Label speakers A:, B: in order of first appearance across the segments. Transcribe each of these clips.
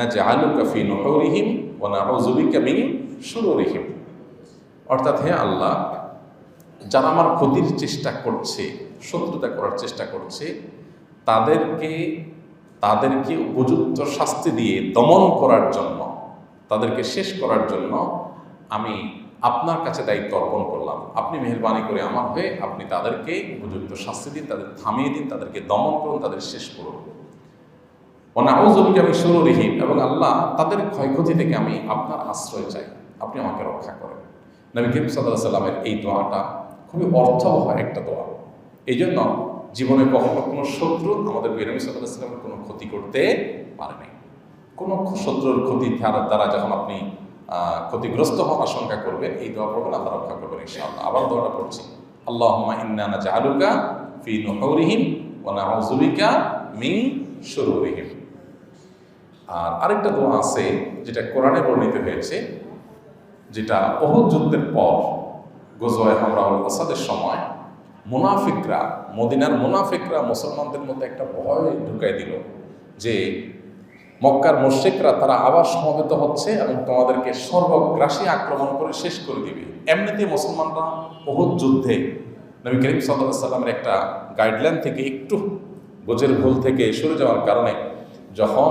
A: নাজআলুকা ফি নুহুরিহিম ওয়া নাউযুবিকা মিন শুরুরিহিম। অর্থাৎ হে আল্লাহ, যারা আমার ক্ষতির চেষ্টা করছে, শত্রুতা করার চেষ্টা করছে, তাদেরকে তাদেরকে উপযুক্ত শাস্তি দিয়ে দমন করার জন্য, তাদেরকে শেষ করার জন্য আমি আপনার কাছে দায়িত্ব অর্পণ করলাম। আপনি মেহরবানি করে আমার হয়ে আপনি তাদেরকে উপযুক্ত শাস্তি দিন, তাদের থামিয়ে দিন, তাদেরকে দমন করুন, তাদের শেষ করুন। অনাউজবিকে আমি সুররিহীন এবং আল্লাহ তাদের ক্ষয়ক্ষতি থেকে আমি আপনার আশ্রয় চাই। আপনি আমাকে রক্ষা করেন। নবী করিম সাল্লাহ সাল্লামের এই দোয়াটা খুবই অর্থবহ একটা দোয়া। এই জন্য জীবনে কখনো কোনো শত্রু আমাদের বেরমি সাল্লাহ সাল্লামের কোনো ক্ষতি করতে পারেনি কোনো শত্রুর ক্ষতি দ্বারা যখন আপনি ক্ষতিগ্রস্ত হওয়ার আশঙ্কা করবেন, এই দোয়া পড়বেন, আল্লাহ রক্ষা করবেন ইনশাআল্লাহ। আবার দোয়াটা পড়ছি। আল্লাহুম্মা ইন্না নাজআলুকা ফি নহরিহীন ওয়া নাউযুবিকা মিন শুরুরিহিম। আর আরেকটা দোয়া আছে যেটা কোরআনে বর্ণিত হয়েছে, যেটা অহুদ যুদ্ধের পর গোজওয়ায় হামরাউল আসাদের সময় মুনাফিকরা, মদিনার মুনাফিকরা মুসলমানদের মধ্যে একটা ভয় ঢুকাই দিল যে মক্কার মুশ্রিকরা তারা আবার সমবেত হচ্ছে এবং তোমাদেরকে সর্বগ্রাসী আক্রমণ করে শেষ করে দিবে। এমনিতে মুসলমানরা বহুত যুদ্ধে নবী করিম সাল্লাহ সাল্লামের একটা গাইডলাইন থেকে একটু বোঝের ভুল থেকে সরে যাওয়ার কারণে যখন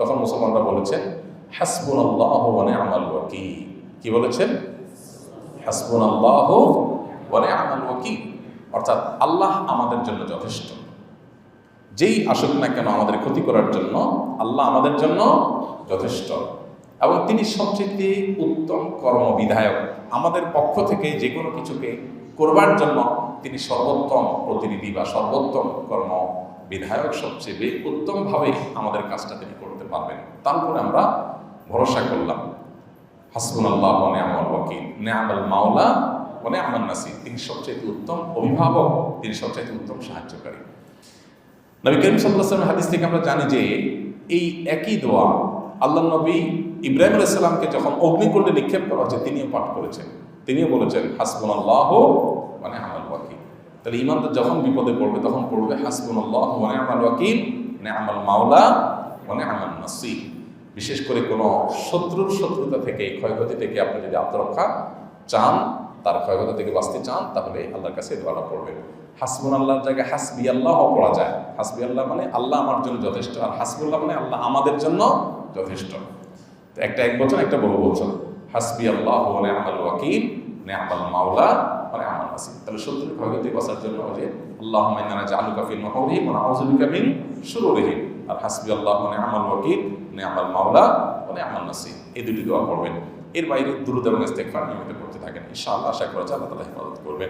A: তখন মুসলমানরা বলেছেন হাসবুন আল্লাহ ওয়ানে আমাল ওয়াকি কি বলেছেন? হাসবুন আল্লাহ ওয়ানে আমাল ওয়াকি অর্থাৎ আল্লাহ আমাদের জন্য যথেষ্ট। যেই আসুক না কেন আমাদের ক্ষতি করার জন্য আল্লাহ আমাদের জন্য যথেষ্ট। এবং তিনি সবচেয়ে উত্তম কর্মবিধায়ক। আমাদের পক্ষ থেকে যে কোনো কিছুকে করবার জন্য তিনি সর্বোত্তম প্রতিনিধি বা সর্বোত্তম কর্ম বিধায়ক সবচেয়ে উত্তমভাবে আমাদের কাজটা তিনি করতে পারবেন তারপরে আমরা ভরসা করলাম। হাসবুন আল্লাহ নেয়ামল ওয়াকিল। নেয়ামল মাওলা ও নেয়ামল নাসির। তিনি সবচেয়ে উত্তম অভিভাবক, তিনি সবচেয়ে উত্তম সাহায্যকারী। নবী করিম সাল্লাহ হাদিস থেকে আমরা জানি যে, এই একই দোয়া আল্লাহ নবী ইব্রাহিম আলাইসাল্লামকে যখন অগ্নিকুণ্ডে নিক্ষেপ করা হচ্ছে তিনিও পাঠ করেছেন। তিনিও বলেছেন হাসবুন আল্লাহ মানে আমাল ওয়াকিল। তাহলে ইমানদার যখন বিপদে পড়বে, তখন পড়বে হাসবুন আল্লাহ মানে আমাল ওয়াকিল মানে আমাল মাওলা মানে আমাল নাসির বিশেষ করে কোনো শত্রুর শত্রুতা থেকে ক্ষয়ক্ষতি থেকে আপনি যদি আত্মরক্ষা চান, তার ক্ষয়ক্ষতি থেকে বাঁচতে চান, তাহলে আল্লাহর কাছে দোয়াটা পড়বেন হাসবুন আল্লাহর জায়গায় হাসবি আল্লাহ পড়া যায় হাসবি আল্লাহ মানে আল্লাহ আমার জন্য যথেষ্ট, আর হাসবুল্লাহ মানে আল্লাহ আমাদের জন্য যথেষ্ট। একটা এক বছর একটা বহু বছর হাসবি আল্লাহ মানে আমাল ওয়াকিল মানে আমাল মাওলা মানে আমার নাসির। তাহলে শত্রুর ক্ষয়ক্ষতি বাঁচার জন্য যে আল্লাহ মাইনানা জালু কাফিল মাহরিম মানে আউজুবিকা মিন শুরুরিহিম। আর হাসবি আল্লাহ মানে আমাল ওয়াকিল মানে আমাল মাওলা মানে আমাল নাসির। এই দুটি দোয়া পড়বেন। এর বাইরে দুরুদ এবং ইস্তেগফার নিয়মিত করতে থাকেন। ইনশাআল্লাহ, আশা করা যায় আল্লাহ তাআলা হেফাজত করবেন।